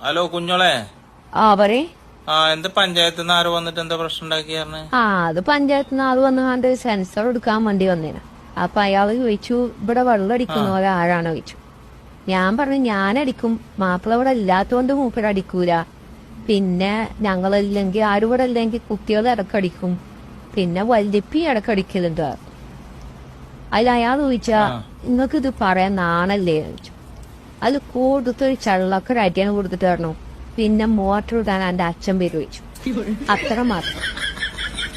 Hello കുഞ്ഞോളെ. ആ പറയേ. ആ എന്ത് പഞ്ചായത്ത് നിന്ന് ആരോ വന്നിട്ട് എന്താ പ്രശ്നം ആ അത് പഞ്ചായത്ത് നിന്ന് ആൾ വന്നുകൊണ്ട് സെൻസർ എടുക്കാൻ വേണ്ടി വന്നേന. അപ്പൊ അയാൾ ചോദിച്ചു ഇവിടെ വെള്ളം അടിക്കുന്ന ആരാണോ? ചോദിച്ചു. ഞാൻ പറഞ്ഞു ഞാൻ അടിക്കും. മാപ്പിള ഇവിടെ ഇല്ലാത്തോണ്ട് മൂപ്പിട അടിക്കൂല. പിന്നെ ഞങ്ങളില്ലെങ്കിൽ ആരും ഇവിടെ ഇല്ലെങ്കിൽ കുട്ടികൾ ഇടക്കടിക്കും പിന്നെ വല്യപ്പി ഇടക്കടിക്കലുണ്ട് അതിൽ അയാൾ ചോദിച്ചാ നിങ്ങൾക്ക് ഇത് പറയാൻ നാണല്ലേ? ചോദിച്ചു. അത് കൂടുതൽ ചള്ളക്ക് ഒരു അടിയാണ് കൊടുത്തിട്ട് പറഞ്ഞു പിന്നെ മോട്ടർ ഇടാൻ എന്റെ അച്ഛൻ പേര് വെച്ചു അത്ര മാത്രം.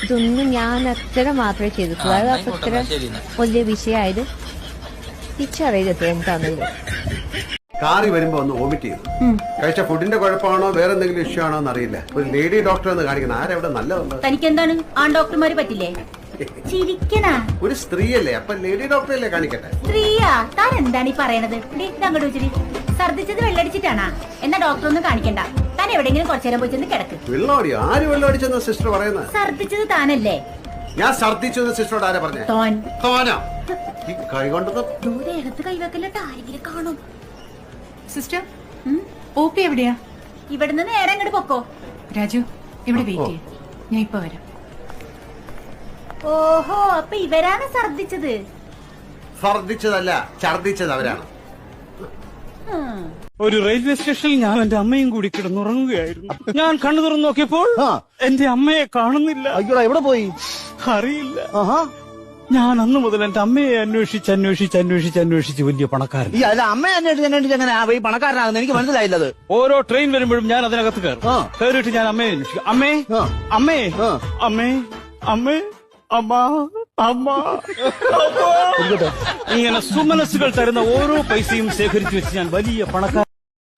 ഇതൊന്നും ഞാൻ അത്ര മാത്രമേ ചെയ്തിട്ടുള്ളൂ. അത് അത്ര എന്നാ. വലിയ വിഷയമായത് തിരിച്ചറിയത് എന്താണെന്ന്. കാറി വരുമ്പോ ഒന്ന് വോമിറ്റ് ചെയ്തു. കഴിച്ച ഫുഡിന്റെ കുഴപ്പമാണോ വേറെ എന്തെങ്കിലും ഇഷ്യൂ ആണോ എന്നറിയില്ല. ഒരു ലേഡി ഡോക്ടർ കാണിക്കുന്നത് കാണിക്കണം ആരെവിടെ നല്ലതുണ്ട്? തനിക്ക് എന്താണ് ആൺ ഡോക്ടർമാര് പറ്റില്ലേ? ചിരിക്കണ? ഒരു സ്ത്രീയല്ലേ അപ്പൊ ലേഡി ഡോക്ടറല്ലേ കാണിക്കട്ടെ? സ്ത്രീയാ? താൻ എന്താണ് ഈ പറയണത്? അങ്ങോട്ട് വെച്ചിട്ട് ഛർദിച്ചത് വെള്ളടിച്ചിട്ടാണാ? എന്നാ ഡോക്ടർ ഒന്നും കാണിക്കണ്ട. താൻ എവിടെയെങ്കിലും കുറച്ചു നേരം പോയി ചെന്ന് കിടക്ക്. വെള്ളമടിയോ ആര് വെള്ളം അടിച്ചെന്ന സിസ്റ്റർ പറയുന്നത് ഛർദിച്ചത് താനല്ലേ? ഞാൻ ഛർദിച്ചു എന്ന് സിസ്റ്ററോട് ആരാ പറഞ്ഞേ? തോൻ. തോനോ? ഈ കൈ കൊണ്ടത് ദേഹത്ത് ആരെങ്കിലും കാണും. സിസ്റ്റർ ഒ പി എവിടെയാ? ഇവിടുന്ന് നേരെ അങ്ങോട്ട് പൊക്കോ. രാജു ഇവിടെ വെയിറ്റ് ചെയ്യ? ഞാൻ ഇപ്പൊ വരാം. ഓഹോ അപ്പൊ ഇവരാണ് ഛർദിച്ചത് ഛർദിച്ചതല്ല ഛർദിച്ചത് അവരാണ്. ഒരു റെയിൽവേ സ്റ്റേഷനിൽ ഞാൻ എന്റെ അമ്മയും കൂടി കിടന്നുറങ്ങുകയായിരുന്നു. ഞാൻ കണ്ണു തുറന്നു നോക്കിയപ്പോൾ എന്റെ അമ്മയെ കാണുന്നില്ല. അയ്യോ എവിടെ പോയി? അറിയില്ല. ഞാൻ അന്ന് മുതൽ എന്റെ അമ്മയെ അന്വേഷിച്ച് അന്വേഷിച്ച് അന്വേഷിച്ച് അന്വേഷിച്ച് വലിയ പണക്കാരൻ അമ്മയെ അല്ല അന്വേഷിച്ച് ഈ പണക്കാരനാകുന്ന എനിക്ക് മനസ്സിലായില്ലത്. ഓരോ ട്രെയിൻ വരുമ്പോഴും ഞാൻ അതിനകത്ത് കയറും. കയറിയിട്ട് ഞാൻ അമ്മയെ അന്വേഷിക്കും. അമ്മേ അമ്മേ അമ്മേ അമ്മേ. അമ്മ അമ്മ. ഇങ്ങനെ സുമനസ്സുകൾ തരുന്ന ഓരോ പൈസയും ശേഖരിച്ചു വെച്ച് ഞാൻ വലിയ പണക്കാരൻ.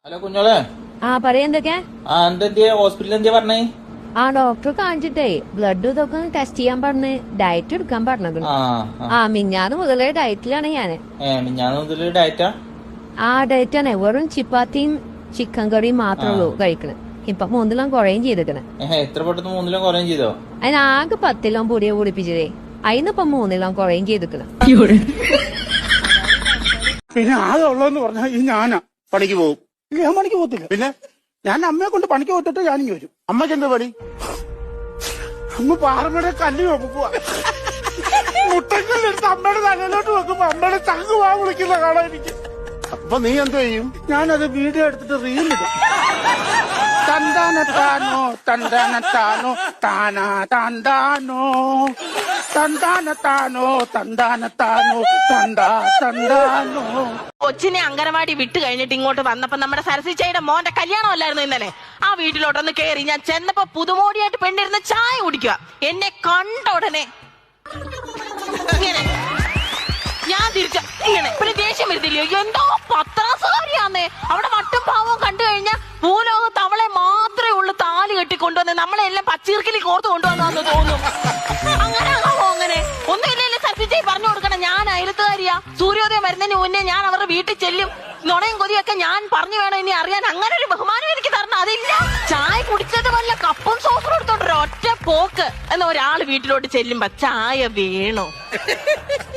ഹലോ കുഞ്ഞോളെ. ആ പറയെന്തൊക്കെ ആ എന്തെന്തിയ? ഹോസ്പിറ്റലിൽ എന്തിയാ പറഞ്ഞേ? ആ ഡോക്ടർ കാണിച്ചിട്ടേ ബ്ലഡ് ഇതൊക്കെ ടെസ്റ്റ് ചെയ്യാൻ പറഞ്ഞ് ഡയറ്റ് എടുക്കാൻ പറഞ്ഞു ആ മിഞ്ഞാന്ന് മുതലേ ഡയറ്റിലാണ് ഞാൻ. മിഞ്ഞാന്ന് മുതലേ ഡയറ്റാ ആ? ഡയറ്റാണ് വെറും ചിപ്പാത്തിയും ചിക്കൻ കറിയും മാത്രമേ ഉള്ളൂ കഴിക്കണേ. ഇപ്പൊ മൂന്നിലും കുറയും ചെയ്തിക്കണേ. എത്ര പെട്ടെന്ന് മൂന്നിലും കുറയും ചെയ്തോ? അതിനാകെ പത്തിലും പൊടിയെ കുടിപ്പിച്ചതേ അതിനിപ്പൊ മൂന്നിലും കുറയും ചെയ്തിക്കണേ. പിന്നെ ആകെ ഉള്ളതെന്ന് പറഞ്ഞാൽ ഈ ഞാനാ പണിക്ക് പോകും. ഇല്ല, ഞാൻ പണിക്ക് പോകത്തില്ല. പിന്നെ ഞാൻ അമ്മയെ കൊണ്ട് പണിക്ക് പോയിട്ട് ഞാനിങ്ങി വരും. അമ്മയ്ക്ക് എന്താ പണി? അമ്മ പാറമ്മയുടെ കല്ല് വെക്കുക മുട്ടക്കല്ലെടുത്ത് അമ്മയുടെ തലയിലോട്ട് വെക്കുമ്പോ അമ്മയുടെ ചങ്ക് വാ വിളിക്കുന്ന കാണാൻ എനിക്ക് അപ്പൊ നീ എന്ത് ചെയ്യും? ഞാനത് വീഡിയോ എടുത്തിട്ട് റീലിടും. തന്താനത്താനോ തന്താനത്താനോ താനാ തന്താനോ തന്താനത്താനോ തന്താനത്താനോ Tanda, തന്താനോ കൊച്ചിനെ അങ്കനവാടി വിട്ട് കഴിഞ്ഞിട്ട് ഇങ്ങോട്ട് വന്നപ്പോ നമ്മുടെ സരസിച്ചയുടെ മോന്റെ കല്യാണം അല്ലായിരുന്നു ഇന്നലെ. ആ വീട്ടിലോട്ടൊന്ന് കേറി ഞാൻ ചെന്നപ്പോ പുതുമോടിയായിട്ട് പെണ്ണിരുന്ന് ചായ കുടിക്കുക. എന്നെ കണ്ട ഉടനെ ഇങ്ങനെ ഞാൻ തിരിച്ച ഇങ്ങനെ പിന്നെ ദേഷ്യം വരുത്തില്ലയോ എന്തോ പത്രാസുകാരിയാന്നേ. അവിടെ മട്ടും പാവവും കെട്ടി കൊണ്ടുവന്ന് നമ്മളെ എല്ലാം പച്ചീർക്കിലി കോർത്ത് കൊണ്ടുവന്നു തോന്നും അങ്ങനെ ആവോ അങ്ങനെ. ഒന്നുമില്ലല്ലേ സർപ്പിച്ചേ പറഞ്ഞു കൊടുക്കണം ഞാൻ അയലത്തുകാരിയാ സൂര്യോദയം വരുന്നതിന് മുന്നേ ഞാൻ അവരുടെ വീട്ടിൽ ചെല്ലും. നുണയും കൊതിയൊക്കെ ഞാൻ പറഞ്ഞു വേണം ഇനി അറിയാൻ. അങ്ങനെ ഒരു ബഹുമാനം എനിക്ക് തരണം. അതില്ല. ചായ കുടിച്ചത് വല്ല കപ്പും സോസും എടുത്തോണ്ട് ഒറ്റ പോക്ക്. എന്ന ഒരാൾ വീട്ടിലോട്ട് ചെല്ലുമ്പോ ചായ വേണോ?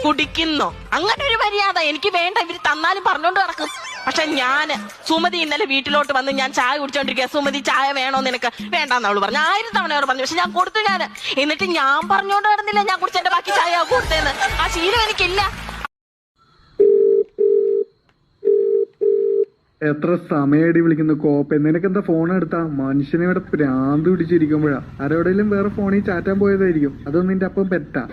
കുടിക്കുന്നോ? അങ്ങനെ ഒരു മര്യാദ എനിക്ക് വേണ്ട. ഇവർ തന്നാലും പറഞ്ഞോണ്ട് നടക്കും. പക്ഷെ ഞാൻ സുമതി ഇന്നലെ വീട്ടിലോട്ട് വന്ന് ഞാൻ ചായ കുടിച്ചോണ്ടിരിക്കുക സുമതി ചായ വേണോ നിനക്ക്? വേണ്ടെന്ന് അവൾ പറഞ്ഞു. ആയിരം തവണ അവർ പറഞ്ഞു. പക്ഷെ ഞാൻ കൊടുത്തു ഞാൻ എന്നിട്ട് ഞാൻ പറഞ്ഞോണ്ട് നടന്നില്ല. ഞാൻ കുടിച്ചെന്റെ ബാക്കി ചായ കൊടുത്തേന്ന്. ആ ശീലം എനിക്കില്ല. എത്ര സമയടി വിളിക്കുന്നു കോപ്പ. നിനക്കെന്താ ഫോൺ എടുത്താ? മനുഷ്യനെ ഇവിടെ പ്രാന്ത് പിടിച്ചിരിക്കുമ്പോഴാ. ആരോടെങ്കിലും വേറെ ഫോണിൽ ചാറ്റാൻ പോയതായിരിക്കും. അതൊന്നും നിന്റെ അപ്പം പെറ്റാ.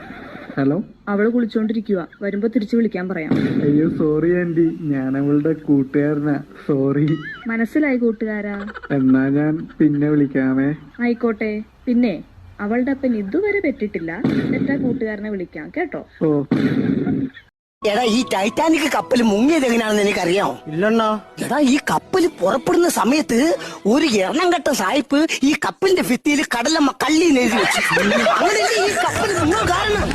ഹലോ അവൾ കുളിച്ചോണ്ടിരിക്കുക വരുമ്പോ തിരിച്ചു വിളിക്കാൻ പറയാം. അയ്യോ സോറി ആന്റി ഞാൻ അവളുടെ കൂട്ടുകാരനാ. സോറി മനസ്സിലായി കൂട്ടുകാരാ? എന്നാ ഞാൻ പിന്നെ വിളിക്കാമേ. ആയിക്കോട്ടെ. പിന്നെ അവളുടെ അപ്പൻ ഇതുവരെ പെറ്റിട്ടില്ല. തെറ്റാ കൂട്ടുകാരനെ വിളിക്കാം. കേട്ടോ? ഓ. എടാ ഈ ടൈറ്റാനിക് കപ്പൽ മുങ്ങിയത് എങ്ങനെയാണെന്ന് എനിക്കറിയാമോ ഇല്ലണ്ണാ. എടാ ഈ കപ്പൽ പുറപ്പെടുന്ന സമയത്ത് ഒരു എണ്ണം കെട്ട സായിപ്പ് ഈ കപ്പലിന്റെ ഭിത്തിയിൽ കടലമ്മ കള്ളി എഴുതി വെച്ചു. അങ്ങനെയല്ലേ ഈ കപ്പൽ മുങ്ങാൻ കാരണം?